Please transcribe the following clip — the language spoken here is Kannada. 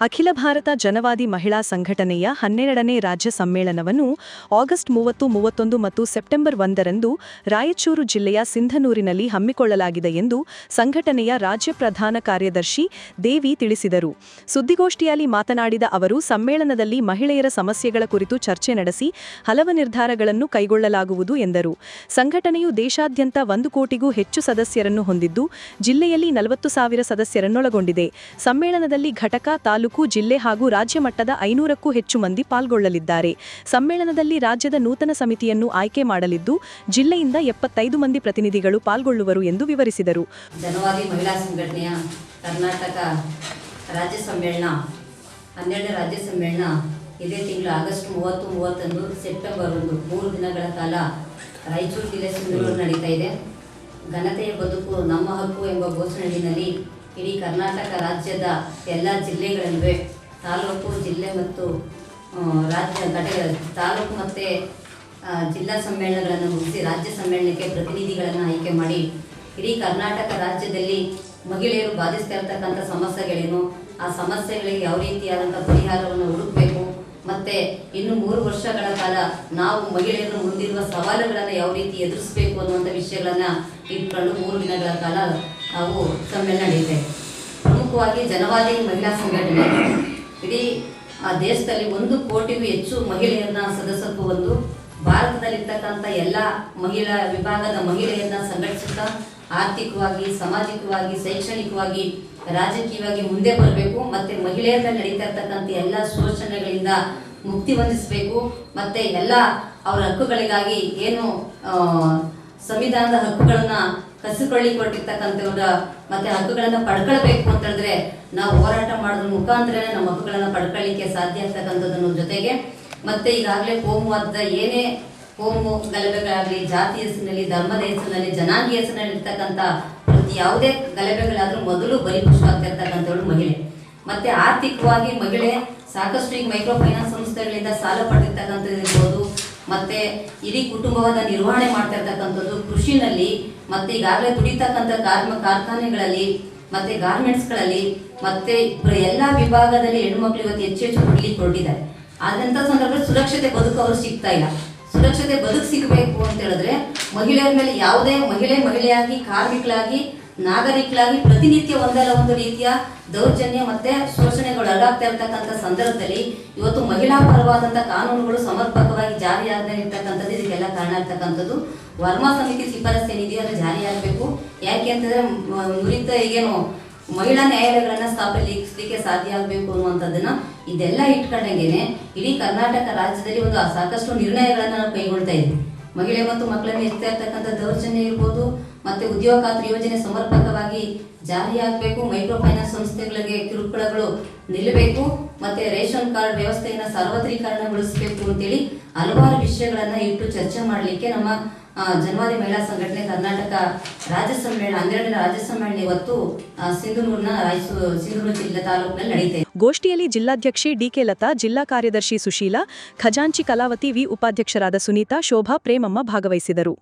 ಅಖಿಲ ಭಾರತ ಜನವಾದಿ ಮಹಿಳಾ ಸಂಘಟನೆಯ ಹನ್ನೆರಡನೇ ರಾಜ್ಯ ಸಮ್ಮೇಳನವನ್ನು ಆಗಸ್ಟ್ ಮೂವತ್ತು, ಮೂವತ್ತೊಂದು ಮತ್ತು ಸೆಪ್ಟೆಂಬರ್ ಒಂದರಂದು ರಾಯಚೂರು ಜಿಲ್ಲೆಯ ಸಿಂಧನೂರಿನಲ್ಲಿ ಹಮ್ಮಿಕೊಳ್ಳಲಾಗಿದೆ ಎಂದು ಸಂಘಟನೆಯ ರಾಜ್ಯ ಪ್ರಧಾನ ಕಾರ್ಯದರ್ಶಿ ದೇವಿ ತಿಳಿಸಿದರು. ಸುದ್ದಿಗೋಷ್ಠಿಯಲ್ಲಿ ಮಾತನಾಡಿದ ಅವರು, ಸಮ್ಮೇಳನದಲ್ಲಿ ಮಹಿಳೆಯರ ಸಮಸ್ಯೆಗಳ ಕುರಿತು ಚರ್ಚೆ ನಡೆಸಿ ಹಲವು ನಿರ್ಧಾರಗಳನ್ನು ಕೈಗೊಳ್ಳಲಾಗುವುದು ಎಂದರು. ಸಂಘಟನೆಯು ದೇಶಾದ್ಯಂತ ಒಂದು ಕೋಟಿಗೂ ಹೆಚ್ಚು ಸದಸ್ಯರನ್ನು ಹೊಂದಿದ್ದು, ಜಿಲ್ಲೆಯಲ್ಲಿ ನಲವತ್ತು ಸಾವಿರ ಸದಸ್ಯರನ್ನೊಳಗೊಂಡಿದೆ. ಸಮ್ಮೇಳನದಲ್ಲಿ ಘಟಕ ತಾಲೂಕು ಜಿಲ್ಲೆ ಹಾಗೂ ರಾಜ್ಯ ಮಟ್ಟದ ಐನೂರಕ್ಕೂ ಹೆಚ್ಚು ಮಂದಿ ಪಾಲ್ಗೊಳ್ಳಲಿದ್ದಾರೆ. ಸಮ್ಮೇಳನದಲ್ಲಿ ರಾಜ್ಯದ ನೂತನ ಸಮಿತಿಯನ್ನು ಆಯ್ಕೆ ಮಾಡಲಿದ್ದು, ಜಿಲ್ಲೆಯಿಂದ ಎಪ್ಪತ್ತೈದು ಮಂದಿ ಪ್ರತಿನಿಧಿಗಳು ಪಾಲ್ಗೊಳ್ಳುವರು ಎಂದು ವಿವರಿಸಿದರು. ಜನವಾದಿ ಮಹಿಳಾ ಸಂಘಟನೆಯ ಕರ್ನಾಟಕ ರಾಜ್ಯ ಸಮ್ಮೇಳನ, ಹನ್ನೆರಡನೇ ರಾಜ್ಯ ಸಮ್ಮೇಳನ ಇದೇ ತಿಂಗಳು ಆಗಸ್ಟ್ ಮೂವತ್ತು ಮೂವತ್ತೊಂದು ಸೆಪ್ಟೆಂಬರ್ ಒಂದು, ಮೂರು ದಿನಗಳ ಕಾಲ ರಾಯಚೂರು, ಜಿಲ್ಲೆ, ಸಿಂಧೂರು ನಡೀತಾ ಇದೆ. ಘನತೆಯ ಬದುಕು, ನಮ್ಮ ಹಕ್ಕು ಎಂಬ ಘೋಷಣೆಯಲ್ಲಿ ಇಡೀ ಕರ್ನಾಟಕ ರಾಜ್ಯದ ಎಲ್ಲ ಜಿಲ್ಲೆಗಳಲ್ಲಿವೆ ತಾಲೂಕು, ಜಿಲ್ಲೆ ಮತ್ತು ರಾಜ್ಯ ಘಟಕ ತಾಲೂಕು ಮತ್ತು ಜಿಲ್ಲಾ ಸಮ್ಮೇಳನಗಳನ್ನು ಮುಗಿಸಿ ರಾಜ್ಯ ಸಮ್ಮೇಳನಕ್ಕೆ ಪ್ರತಿನಿಧಿಗಳನ್ನು ಆಯ್ಕೆ ಮಾಡಿ ಇಡೀ ಕರ್ನಾಟಕ ರಾಜ್ಯದಲ್ಲಿ ಮಹಿಳೆಯರು ಬಾಧಿಸ್ತಾ ಇರ್ತಕ್ಕಂಥ ಸಮಸ್ಯೆಗಳೇನು, ಆ ಸಮಸ್ಯೆಗಳಿಗೆ ಯಾವ ರೀತಿಯಾದಂಥ ಪರಿಹಾರವನ್ನು ಹುಡುಕಬೇಕು, ಮತ್ತು ಇನ್ನು ಮೂರು ವರ್ಷಗಳ ಕಾಲ ನಾವು ಮಹಿಳೆಯರು ಮುಂದಿರುವ ಸವಾಲುಗಳನ್ನು ಯಾವ ರೀತಿ ಎದುರಿಸಬೇಕು ಅನ್ನುವಂಥ ವಿಷಯಗಳನ್ನು ಇಟ್ಕೊಂಡು ಮೂರು ದಿನಗಳ ಕಾಲ ನಾವು ಸಮ್ಮೇಳನ ನಡೆಯುತ್ತೆ ಪ್ರಮುಖವಾಗಿ ಜನವಾದಿ ಮಹಿಳಾ ಸಂಘಟನೆ. ಇಡೀ, ಆ ದೇಶದಲ್ಲಿ ಒಂದು ಕೋಟಿಗೂ ಹೆಚ್ಚು ಮಹಿಳೆಯರನ್ನ ಸದಸ್ಯತ್ವ ಒಂದು, ಭಾರತದಲ್ಲಿರ್ತಕ್ಕಂಥ ಎಲ್ಲ ಮಹಿಳಾ ವಿಭಾಗದ ಮಹಿಳೆಯರನ್ನ ಸಂಘಟಿಸುತ್ತಾ ಆರ್ಥಿಕವಾಗಿ, ಸಾಮಾಜಿಕವಾಗಿ, ಶೈಕ್ಷಣಿಕವಾಗಿ, ರಾಜಕೀಯವಾಗಿ ಮುಂದೆ ಬರಬೇಕು. ಮತ್ತೆ ಮಹಿಳೆಯರ ನಡೀತಾ ಇರ್ತಕ್ಕಂಥ ಎಲ್ಲ ಶೋಷಣೆಗಳಿಂದ ಮುಕ್ತಿ ಹೊಂದಿಸಬೇಕು. ಮತ್ತೆ ಎಲ್ಲ ಅವರ ಹಕ್ಕುಗಳಿಗಾಗಿ ಏನು ಸಂವಿಧಾನದ ಹಕ್ಕುಗಳನ್ನ ಕಸಿಕೊಳ್ಳಿ ಒಂದು ಮತ್ತೆ ಹಕ್ಕುಗಳನ್ನ ಪಡ್ಕೊಳ್ಬೇಕು ಅಂತ ಹೇಳಿದ್ರೆ ನಾವು ಹೋರಾಟ ಮಾಡೋದ್ರ ಮುಖಾಂತರನೇ ನಮ್ಮ ಹಕ್ಕುಗಳನ್ನ ಪಡ್ಕೊಳ್ಳಿಕ್ಕೆ ಸಾಧ್ಯ ಆಗ್ತಕ್ಕಂಥದ್ದನ್ನು ಜೊತೆಗೆ ಮತ್ತೆ ಈಗಾಗಲೇ ಅಂತ ಏನೇ ಕೋಮು ಗಲಭೆಗಳಾಗಲಿ, ಜಾತಿ ಹೆಸರಿನಲ್ಲಿ, ಧರ್ಮದ ಹೆಸರಿನಲ್ಲಿ ಜನಾಂಗೀಯ ಹೆಸರಿನಲ್ಲಿ ಇರ್ತಕ್ಕಂಥ ಪ್ರತಿ ಯಾವುದೇ ಗಲಭೆಗಳಾದ್ರೂ ಮೊದಲು ಬಲಿಪುಷ್ಟವಾಗ್ತಿರ್ತಕ್ಕಂಥವಳು ಮಹಿಳೆ. ಮತ್ತೆ ಆರ್ಥಿಕವಾಗಿ ಮಹಿಳೆ ಸಾಕಷ್ಟು ಈಗ ಮೈಕ್ರೋ ಫೈನಾನ್ಸ್ ಸಂಸ್ಥೆಗಳಿಂದ ಸಾಲ ಪಡೆದಿರ್ತಕ್ಕಂಥದ್ದು ಇರ್ಬೋದು ಮತ್ತೆ ಇಡೀ ಕುಟುಂಬವಾದ ನಿರ್ವಹಣೆ ಮಾಡ್ತಾ ಇರ್ತಕ್ಕಂಥದ್ದು ಕೃಷಿನಲ್ಲಿ, ಮತ್ತೆ ಈಗಾಗಲೇ ದುಡಿತಕ್ಕಂಥ ಕಾರ್ಮ ಕಾರ್ಖಾನೆಗಳಲ್ಲಿ, ಮತ್ತೆ ಗಾರ್ಮೆಂಟ್ಸ್ಗಳಲ್ಲಿ, ಮತ್ತೆ ಎಲ್ಲ ಎಲ್ಲಾ ವಿಭಾಗದಲ್ಲಿ ಹೆಣ್ಮಕ್ಳು ಇವತ್ತು ಹೆಚ್ಚು ಹೆಚ್ಚು ಹುಡುಗಿ ಕೊಟ್ಟಿದ್ದಾರೆ ಆದಂಥ ಸಂದರ್ಭದಲ್ಲಿ ಸುರಕ್ಷತೆ ಬದುಕು ಅವರು ಸಿಗ್ತಾ ಇಲ್ಲ. ಸುರಕ್ಷತೆ ಬದುಕು ಸಿಗಬೇಕು ಅಂತ ಹೇಳಿದ್ರೆ ಮಹಿಳೆಯರ ಮೇಲೆ ಯಾವುದೇ ಮಹಿಳೆ ಮಹಿಳೆಯಾಗಿ, ಕಾರ್ಮಿಕಳಾಗಿ ನಾಗರಿಕಳಾಗಿ ಪ್ರತಿನಿತ್ಯ ಒಂದಲ್ಲ ಒಂದು ರೀತಿಯ ದೌರ್ಜನ್ಯ ಮತ್ತೆ ಶೋಷಣೆಗಳು ಅಡಾಗ್ತಾ ಇರ್ತಕ್ಕಂಥ ಸಂದರ್ಭದಲ್ಲಿ ಇವತ್ತು ಮಹಿಳಾ ಪರವಾದಂಥ ಕಾನೂನುಗಳು ಸಮರ್ಪಕವಾಗಿ ಜಾರಿಯಾಗದೇ ಇರ್ತಕ್ಕಂಥದ್ದು ಇದಕ್ಕೆಲ್ಲ ಕಾರಣ ಇರ್ತಕ್ಕಂಥದ್ದು ವರ್ಮಾ ಸಮಿತಿ ಶಿಫಾರಸು ಏನಿದೆಯೋ ಅದು ಜಾರಿಯಾಗಬೇಕು ಯಾಕೆ ಅಂತಂದ್ರೆ ನುರಿತ ಈಗೇನು ಮಹಿಳಾ ನ್ಯಾಯಾಲಯಗಳನ್ನ ಸ್ಥಾಪಿಸಲಿಕ್ಕೆ ಸಾಧ್ಯ ಆಗಬೇಕು ಅನ್ನುವಂಥದ್ದನ್ನ ಇದೆಲ್ಲ ಇಟ್ಕೊಂಡಂಗೆನೆ ಇಡೀ ಕರ್ನಾಟಕ ರಾಜ್ಯದಲ್ಲಿ ಒಂದು ಸಾಕಷ್ಟು ನಿರ್ಣಯಗಳನ್ನ ನಾವು ಕೈಗೊಳ್ತಾ ಇದ್ವಿ. ಮಹಿಳೆ ಮತ್ತು ಮಕ್ಕಳನ್ನು ಎತ್ತಾ ಇರ್ತಕ್ಕಂಥ ದೌರ್ಜನ್ಯ ಇರ್ಬೋದು ಮತ್ತೆ ಉದ್ಯೋಗ ಖಾತ್ರಿ ಯೋಜನೆ ಸಮರ್ಪಕವಾಗಿ ಜಾರಿಯಾಗಬೇಕು. ಮೈಕ್ರೋ ಫೈನಾನ್ಸ್ ಸಂಸ್ಥೆಗಳಿಗೆ ಕಿರುಕುಳಗಳು ನಿಲ್ಲಬೇಕು. ಮತ್ತೆ ರೇಷನ್ ಕಾರ್ಡ್ ವ್ಯವಸ್ಥೆಯನ್ನು ಸಾರ್ವತ್ರೀಕರಣಗೊಳಿಸಬೇಕು ಅಂತೇಳಿ ಹಲವಾರು ವಿಷಯಗಳನ್ನ ಇಟ್ಟು ಚರ್ಚೆ ಮಾಡಲಿಕ್ಕೆ ನಮ್ಮ ಜನವಾದಿ ಮಹಿಳಾ ಸಂಘಟನೆ ಕರ್ನಾಟಕ ರಾಜ್ಯ ಸಮ್ಮೇಳನ, ಹನ್ನೆರಡನೇ ರಾಜ್ಯ ಸಮ್ಮೇಳನ ಇವತ್ತು ಸಿಂಧನೂರಿನ ರಾಯಚೂರು ಸಿಂಧನೂರು ಜಿಲ್ಲೆ ತಾಲೂಕಿನಲ್ಲಿ ನಡೆಯುತ್ತೆ. ಗೋಷ್ಠಿಯಲ್ಲಿ ಜಿಲ್ಲಾಧ್ಯಕ್ಷೆ ಡಿಕೆ ಲತಾ, ಜಿಲ್ಲಾ ಕಾರ್ಯದರ್ಶಿ ಸುಶೀಲಾ, ಖಜಾಂಚಿ ಕಲಾವತಿ ವಿ ಉಪಾಧ್ಯಕ್ಷರಾದ ಸುನೀತಾ, ಶೋಭಾ, ಪ್ರೇಮಮ್ಮ ಭಾಗವಹಿಸಿದರು.